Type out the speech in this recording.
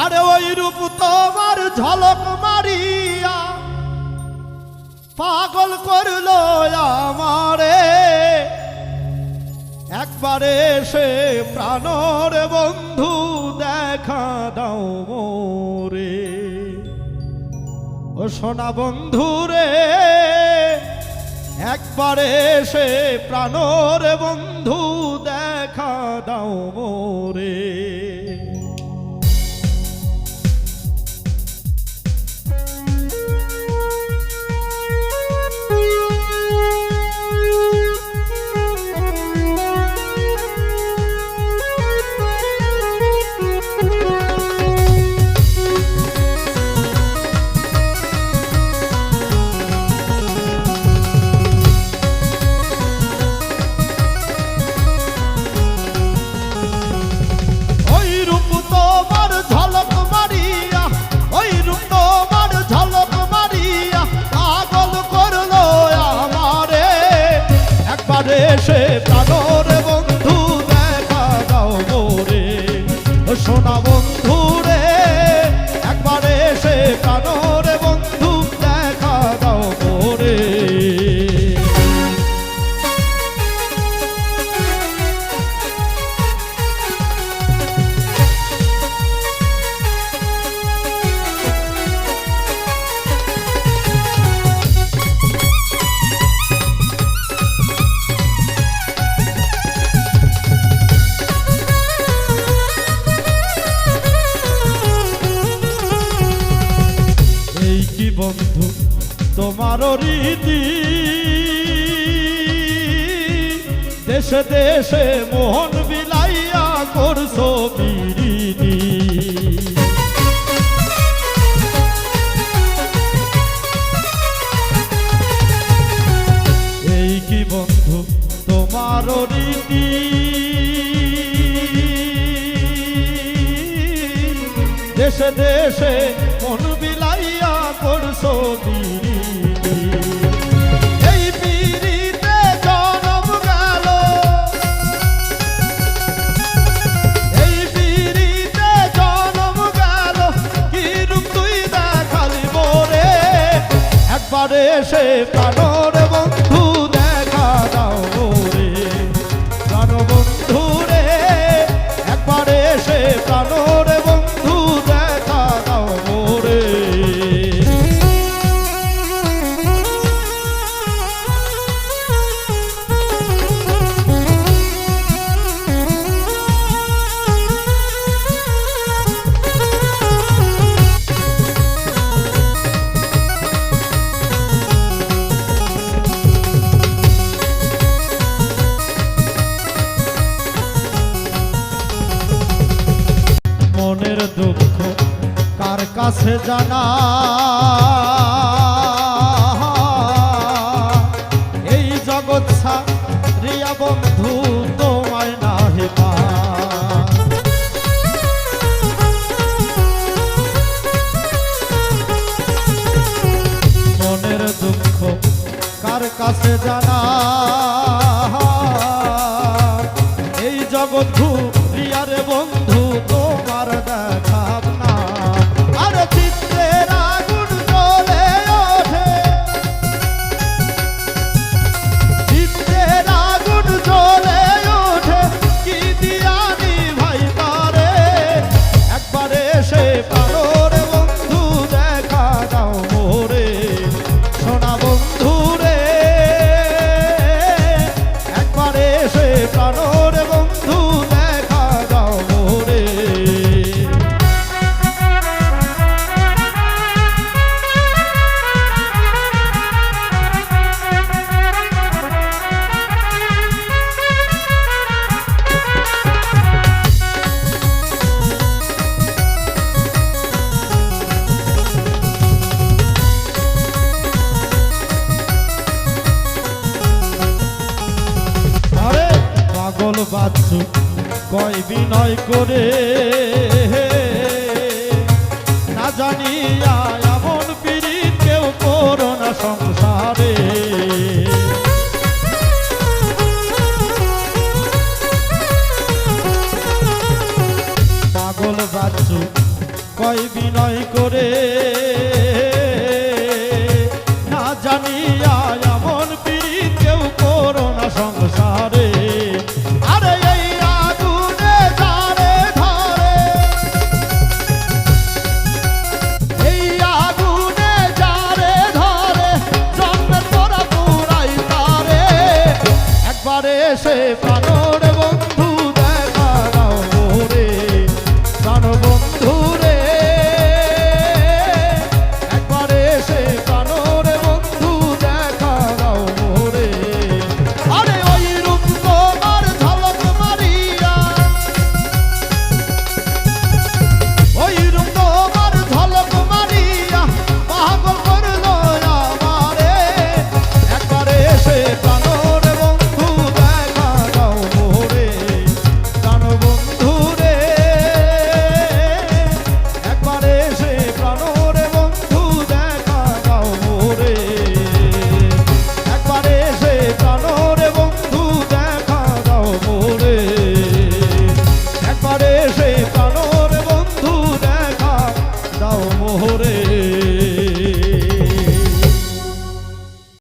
আরে ওই রূপ তোমার ঝলক মারিয়া পাগল করল আমারে। একবারে সে প্রাণর বন্ধু দেখা দাও মোরে। ও সোনা বন্ধু রে একবারে সে প্রাণর বন্ধু দেখা দাও মোরে। সে প্রাণর বন্ধু তোমারও রীতি। দেশে দেশে মোহন বিলাইয়া করছ বিরিতি। এই কি বন্ধু তোমারও রীতি? দেশে দেশে একবারে সে প্রাণর কাছে জানা। এই জগৎ রিয়া বন্ধু তোমায় না হেপা মনের দুঃখ কার কাছে জানা? বাচ্চু কয় বিনয় করে? না জানিয়া এমন পীড়িত কেউ করো না সংসারে। পাগল বাচ্চু কয় বিনয় করে? না জানিয়া এমন পীড়িত কেউ করো না সংসারে। পারে সে পারো